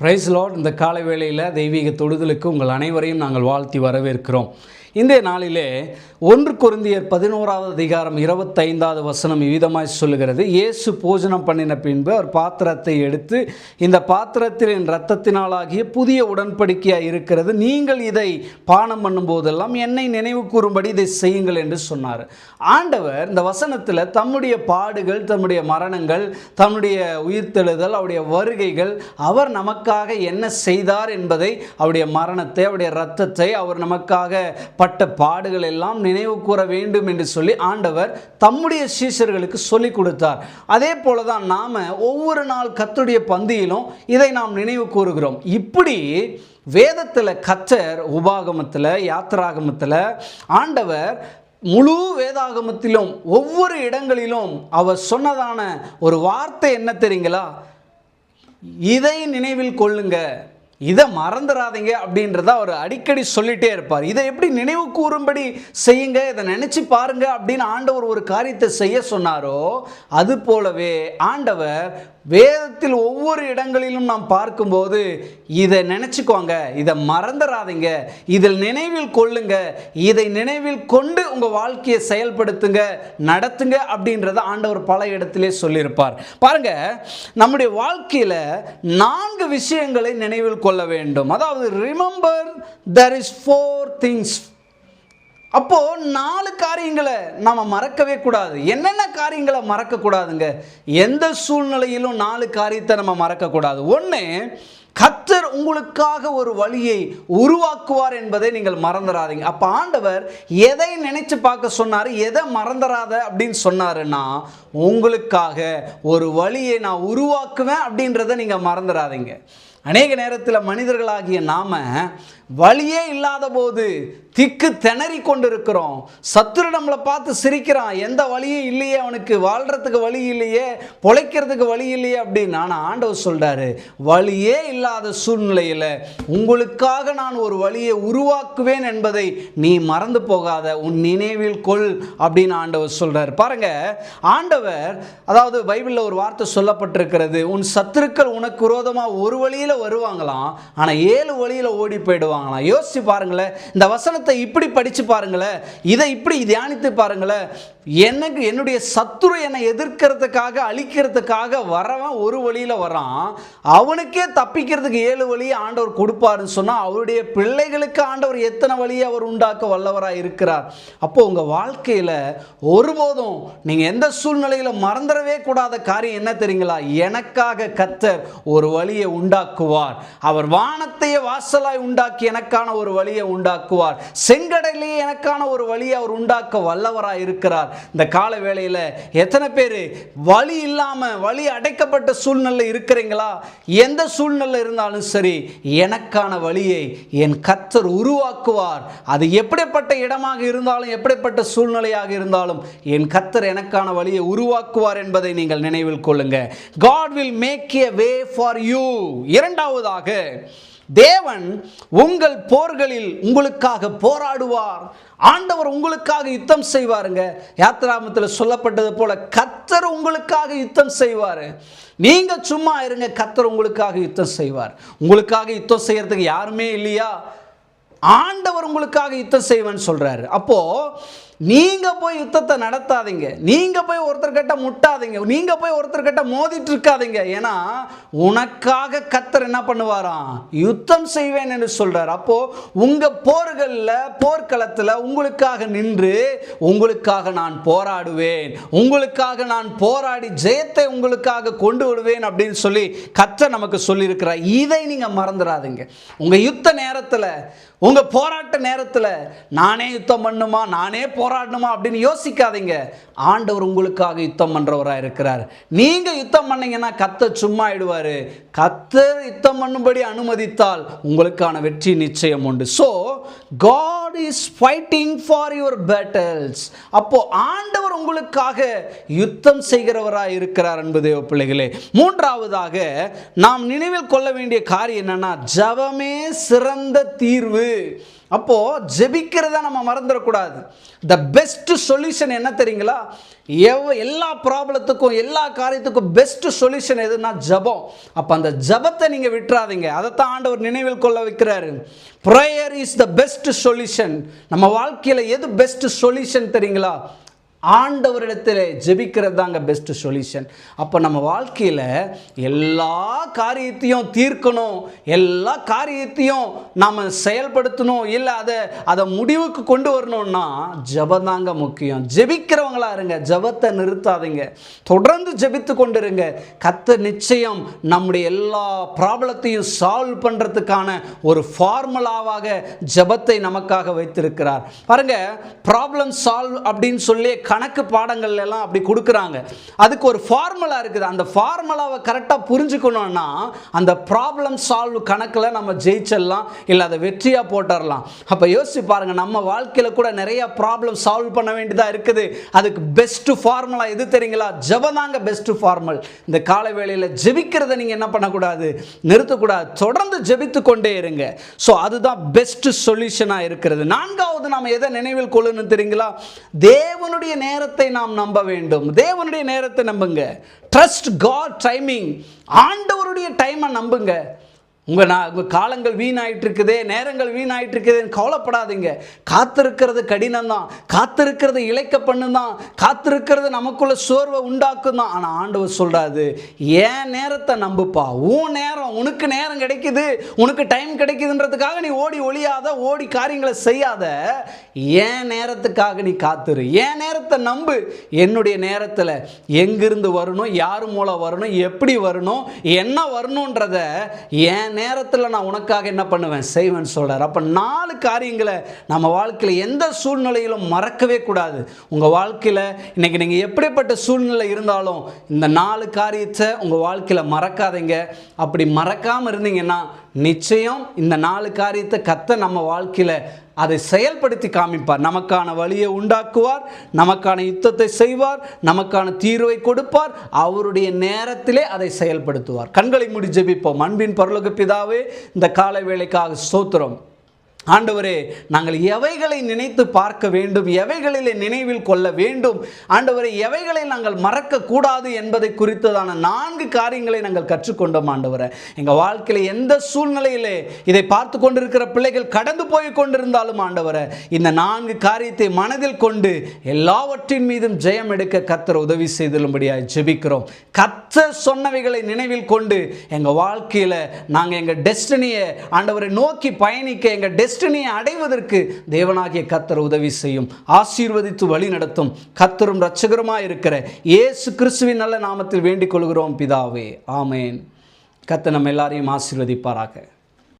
Price Lord இந்த காலை வேளையில் தெய்வீக தொடுதலுக்கு உங்கள் அனைவரையும் நாங்கள் வாழ்த்தி வரவேற்கிறோம். இந்த நாளிலே ஒன்று குருந்தியர் பதினோராவது அதிகாரம் இருபத்தைந்தாவது வசனம் இவ்விதமாய் சொல்லுகிறது. இயேசு போஜனம் பண்ணின பின்பு அவர் பாத்திரத்தை எடுத்து இந்த பாத்திரத்தில் என் இரத்தத்தினாலாகிய புதிய உடன்படிக்கையாக இருக்கிறது. நீங்கள் இதை பானம் பண்ணும் போதெல்லாம் என்னை நினைவு கூறும்படி இதை செய்யுங்கள் என்று சொன்னார். ஆண்டவர் இந்த வசனத்தில் தம்முடைய பாடுகள் தம்முடைய மரணங்கள் தம்முடைய உயிர்த்தெழுதல் அவருடைய வருகைகள் அவர் நமக்காக என்ன செய்தார் என்பதை அவருடைய மரணத்தை அவருடைய இரத்தத்தை அவர் நமக்காக பட்ட பாடுகள் எல்லாம் நினைவு கூற வேண்டும் என்று சொல்லி ஆண்டவர் தம்முடைய சீஷர்களுக்கு சொல்லிக் கொடுத்தார். அதே போல தான் நாம் ஒவ்வொரு நாள் கத்துடைய பந்தியிலும் இதை நாம் நினைவு கூறுகிறோம். இப்படி வேதத்தில் கத்தர் உபாகமத்தில் யாத்திராகமத்தில் ஆண்டவர் முழு வேதாகமத்திலும் ஒவ்வொரு இடங்களிலும் அவர் சொன்னதான ஒரு வார்த்தை என்ன தெரியுங்களா? இதை நினைவில் கொள்ளுங்க. இதை மறந்துடாதீங்க அப்படின்றத அவர் அடிக்கடி சொல்லிட்டே இருப்பார். இதை எப்படி நினைவு கூறும்படி செய்யுங்க இதை நினச்சி பாருங்க அப்படின்னு ஆண்டவர் ஒரு காரியத்தை செய்ய சொன்னாரோ அது போலவே ஆண்டவர் வேதத்தில் ஒவ்வொரு இடங்களிலும் நாம் பார்க்கும்போது இதை நினச்சிக்கோங்க இதை மறந்துடாதீங்க இதில் நினைவில் கொள்ளுங்க இதை நினைவில் கொண்டு உங்கள் வாழ்க்கையை செயல்படுத்துங்க நடத்துங்க அப்படின்றத ஆண்டவர் பல இடத்திலே சொல்லியிருப்பார். பாருங்க நம்முடைய வாழ்க்கையில் நான்கு விஷயங்களை நினைவில் கொள்ள வேண்டும். அதாவது remember there is four things அப்போ நாலு காரியங்களை நாம் மறக்கவே கூடாது. என்னென்ன காரியங்களை மறக்கக்கூடாதுங்க? எந்த சூழ்நிலையிலும் நாலு காரியத்தை நம்ம மறக்கக்கூடாது. ஒன்று கத்தர் உங்களுக்காக ஒரு வழியை உருவாக்குவார் என்பதை நீங்கள் மறந்துடாதீங்க அப்போ ஆண்டவர் எதை நினைச்சு பார்க்க சொன்னார் எதை மறந்துடாத அப்படின்னு சொன்னாருன்னா உங்களுக்காக ஒரு வழியை நான் உருவாக்குவேன் அப்படின்றத நீங்கள் மறந்துடாதீங்க அநேக நேரத்தில் மனிதர்களாகிய நாம் வழியே இல்லாத போது திக்கு திணறி கொண்டிருக்கிறோம். சத்துரு நம்மளை பார்த்து சிரிக்கிறான். எந்த வழியும் இல்லையே அவனுக்கு. வாழ்கிறதுக்கு வழி இல்லையே. பொழைக்கிறதுக்கு வழி இல்லையே அப்படின்னு ஆனால் ஆண்டவர் சொல்கிறாரு வழியே இல்லாத சூழ்நிலையில் உங்களுக்காக நான் ஒரு வழியை உருவாக்குவேன் என்பதை நீ மறந்து போகாத. உன் நினைவில் கொள் அப்படின்னு ஆண்டவர் சொல்கிறார் பாருங்க ஆண்டவர் அதாவது பைபிளில் ஒரு வார்த்தை சொல்லப்பட்டிருக்கிறது. உன் சத்துருக்கள் உனக்கு விரோதமாக ஒரு வழியில் வருவாங்களாம். ஆனால் ஏழு வழியில் ஓடி போயிடுவாங்களாம். யோசிச்சு பாருங்களேன். இந்த வசனத்தை இப்படி படித்து பாருங்களேன் இதை இப்படி தியானித்து பாருங்களேன் எனக்கு என்னுடைய சத்துரு என்னை எதிர்க்கிறதுக்காக அழிக்கிறதுக்காக வரவன் ஒரு வழியில் வரான். அவனுக்கே தப்பிக்கிறதுக்கு ஏழு வழியை ஆண்டவர் கொடுப்பாருன்னு சொன்னால் அவருடைய பிள்ளைகளுக்கு ஆண்டவர் எத்தனை வழியை அவர் உண்டாக்க வல்லவராக இருக்கிறார். அப்போ உங்கள் வாழ்க்கையில் ஒருபோதும் நீங்கள் எந்த சூழ்நிலையில் மறந்துடவே கூடாத காரியம் என்ன தெரியுங்களா? எனக்காக கத்தர் ஒரு வழியை உண்டாக்குவார். அவர் வானத்தையே வாசலாய் உண்டாக்கி எனக்கான ஒரு வழியை உண்டாக்குவார். செங்கடலையே எனக்கான ஒரு வழியை அவர் உண்டாக்க வல்லவராக இருக்கிறார். இந்த கால வேளையில் எத்தனை பேர் வழி இல்லாமல் வழி அடைக்கப்பட்ட சூழ்நிலை இருக்கிறீங்களா? எந்த சூழ்நிலை இருந்தாலும் சரி எனக்கான வழியை என் கத்தர் உருவாக்குவார். அது எப்படிப்பட்ட இடமாக இருந்தாலும் எப்படிப்பட்ட சூழ்நிலையாக இருந்தாலும் என் கத்தர் எனக்கான வழியை உருவாக்குவார் என்பதை நீங்கள் நினைவில் கொள்ளுங்க. God will make a way for you இரண்டாவதாக தேவன் உங்கள் போர்களில் உங்களுக்காக போராடுவார். ஆண்டவர் உங்களுக்காக யுத்தம் செய்வாருங்க. யாத்திராமத்தில் சொல்லப்பட்டது போல கத்தர் உங்களுக்காக யுத்தம் செய்வார். நீங்கள் சும்மா இருங்க கத்தர் உங்களுக்காக யுத்தம் செய்வார். உங்களுக்காக யுத்தம் செய்கிறதுக்கு யாருமே இல்லையா? ஆண்டவர் உங்களுக்காக யுத்தம் செய்வேன்னு சொல்கிறாரு அப்போது நீங்கள் போய் யுத்தத்தை நடத்தாதீங்க. நீங்கள் போய் ஒருத்தர்கிட்ட முட்டாதீங்க. நீங்கள் போய் ஒருத்தர்கிட்ட மோதிட்டு இருக்காதீங்க ஏன்னா உனக்காக கத்தர் என்ன பண்ணுவாராம்? யுத்தம் செய்வேன் என்று சொல்கிறார் அப்போ உங்கள் போர்களில் போர்க்களத்தில் உங்களுக்காக நின்று உங்களுக்காக நான் போராடுவேன். உங்களுக்காக நான் போராடி ஜெயத்தை உங்களுக்காக கொண்டு விடுவேன் அப்படின்னு சொல்லி கத்தர் நமக்கு சொல்லியிருக்கிறார். இதை நீங்கள் மறந்துடாதீங்க. உங்கள் யுத்த நேரத்தில் உங்கள் போராட்ட நேரத்தில் நானே யுத்தம் பண்ணுமா? நானே போ போராடணுமா அப்படின்னு யோசிக்காதீங்க. ஆண்டவர் உங்களுக்காக யுத்தம் பண்ணுறவராக இருக்கிறார். நீங்க யுத்தம் பண்ணீங்கன்னா கத்த சும்மா ஆயிடுவாரு. கத்தர் யுத்தம் பண்ணும்படி அனுமதித்தால் உங்களுக்கான வெற்றி நிச்சயம் உண்டு. So God is fighting for your battles அப்போ ஆண்டவர் உங்களுக்காக யுத்தம் செய்கிறவராக இருக்கிறார் என்பதே பிள்ளைகளே. மூன்றாவதாக நாம் நினைவில் கொள்ள வேண்டிய காரியம் என்னன்னா ஜபமே சிறந்த தீர்வு. அப்போது ஜெபிக்கிறத நம்ம மறந்துடக்கூடாது. த பெஸ்ட் சொல்யூஷன் என்ன தெரியுங்களா? எவ் எல்லா ப்ராப்ளத்துக்கும் எல்லா காரியத்துக்கும் பெஸ்ட் சொல்யூஷன் எதுனா ஜபம். அப்போ அந்த ஜபத்தை நீங்கள் விட்டுறாதீங்க. அதைத்தான் ஆண்டவர் நினைவில் கொள்ள வைக்கிறாரு. Prayer is the best solution நம்ம வாழ்க்கையில் எது பெஸ்ட் சொல்யூஷன் தெரியுங்களா? ஆண்டவரிடத்தில் ஜெபிக்கிறது தாங்க பெஸ்ட் சொல்யூஷன் அப்போ நம்ம வாழ்க்கையில் எல்லா காரியத்தையும் தீர்க்கணும் எல்லா காரியத்தையும் நாம் செயல்படுத்தணும் இல்லை அதை அதை முடிவுக்கு கொண்டு வரணும்னா ஜபம் தாங்க முக்கியம். ஜெபிக்கிறவங்களா இருங்க ஜபத்தை நிறுத்தாதீங்க. தொடர்ந்து ஜெபித்து கொண்டு இருங்க கத்த நிச்சயம் நம்முடைய எல்லா ப்ராப்ளத்தையும் சால்வ் பண்ணுறதுக்கான ஒரு ஃபார்முலாவாக ஜபத்தை நமக்காக வைத்திருக்கிறார். பாருங்க ப்ராப்ளம் சால்வ் அப்படின்னு சொல்லி கணக்கு பாடங்கள் எல்லாம் அப்படி கொடுக்குறாங்க. அதுக்கு ஒரு ஃபார்முலா இருக்குது. அந்த ஃபார்முலாவை கரெக்டாக புரிஞ்சுக்கணும்னா அந்த ப்ராப்ளம் சால்வ் கணக்கில் நம்ம ஜெயிச்சிடலாம் இல்லை அதை வெற்றியாக போட்டுடலாம். அப்போ யோசிச்சு பாருங்க நம்ம வாழ்க்கையில் கூட நிறைய ப்ராப்ளம் சால்வ் பண்ண வேண்டியதாக இருக்குது. அதுக்கு பெஸ்ட்டு ஃபார்முலா எது தெரியுங்களா? ஜபதாங்க பெஸ்ட்டு ஃபார்மல் இந்த கால வேளையில் ஜெபிக்கிறத நீங்கள் என்ன பண்ணக்கூடாது? நிறுத்தக்கூடாது. தொடர்ந்து ஜெபித்து கொண்டே இருங்க. ஸோ அதுதான் பெஸ்ட்டு சொல்யூஷனாக இருக்கிறது. நான்காவது நாம் எதை நினைவில் கொள்ளணும் தெரியுங்களா? தேவனுடைய நேரத்தை நாம் நம்ப வேண்டும். தேவனுடைய நேரத்தை நம்புங்க. ட்ரஸ்ட் காட் டைமிங் ஆண்டவருடைய டைமை நம்புங்க. உங்கள் நான் உங்கள் காலங்கள் வீணாயிட்டு இருக்குதே நேரங்கள் வீணாயிட்டு இருக்குதுன்னு கவலைப்படாதீங்க. காத்திருக்கிறது கடினம் தான் காத்திருக்கிறது இழைக்க பண்ணும் தான் காத்திருக்கிறது நமக்குள்ள சோர்வை உண்டாக்கும் தான் ஆனால் ஆண்டவர் சொல்கிறாரு ஏன் நேரத்தை நம்புப்பா. உன் நேரம் உனக்கு நேரம் கிடைக்குது. உனக்கு டைம் கிடைக்குதுன்றதுக்காக நீ ஓடி ஒழியாத ஓடி காரியங்களை செய்யாத. ஏன் நேரத்துக்காக நீ காத்துரு. ஏன் நேரத்தை நம்பு. என்னுடைய நேரத்தில் எங்கிருந்து வரணும் யார் மூலம் வரணும் எப்படி வரணும் என்ன வரணுன்றத ஏன் நேரத்தில் நான் உனக்காக என்ன பண்ணுவேன்? செய்வேன் சொல்கிறார் அப்போ நாலு காரியங்களை நம்ம வாழ்க்கையில் எந்த சூழ்நிலையிலும் மறக்கவே கூடாது. உங்கள் வாழ்க்கையில் இன்றைக்கி நீங்கள் எப்படிப்பட்ட சூழ்நிலை இருந்தாலும் இந்த நாலு காரியத்தை உங்கள் வாழ்க்கையில் மறக்காதீங்க. அப்படி மறக்காமல் இருந்தீங்கன்னா நிச்சயம் இந்த நாலு காரியத்தை கத்த நம்ம வாழ்க்கையில் அதை செயல்படுத்தி காமிப்பார். நமக்கான வழியை உண்டாக்குவார். நமக்கான யுத்தத்தை செய்வார். நமக்கான தீர்வை கொடுப்பார். அவருடைய நேரத்திலே அதை செயல்படுத்துவார். கண்களை முடி ஜெபிப்போம். அன்பின் பரலோக பிதாவே இந்த காலை வேலைக்காக சோத்திரம் ஆண்டவரே நாங்கள் எவைகளை நினைத்து பார்க்க வேண்டும்? எவைகளிலே நினைவில் கொள்ள வேண்டும்? ஆண்டவரே எவைகளை நாங்கள் மறக்க கூடாது என்பதை குறித்ததான நான்கு காரியங்களை நாங்கள் கற்றுக்கொண்டோம் ஆண்டவரை. எங்கள் வாழ்க்கையில் எந்த சூழ்நிலையிலே இதை பார்த்து கொண்டிருக்கிற பிள்ளைகள் கடந்து போய் கொண்டிருந்தாலும் ஆண்டவரை இந்த நான்கு காரியத்தை மனதில் கொண்டு எல்லாவற்றின் மீதும் ஜெயம் எடுக்க கத்தர் உதவி செய்தலும்படியாக ஜெபிக்கிறோம். கத்தர் சொன்னவைகளை நினைவில் கொண்டு எங்கள் வாழ்க்கையில் நாங்கள் எங்கள் டெஸ்டினியை ஆண்டவரை நோக்கி பயணிக்க எங்கள் டெஸ்டினியை அடைவதற்கு தேவனாகிய கத்தர் உதவி செய்யும் ஆசீர்வதித்து வழி நடத்தும் கத்தரும் ரட்சகருமாய் இருக்கிற இயேசு கிறிஸ்துவின் நல்ல நாமத்தில் வேண்டிக் கொள்கிறோம் பிதாவே. ஆமேன். கத்தை நம்ம எல்லாரையும் ஆசீர்வதிப்பாராக.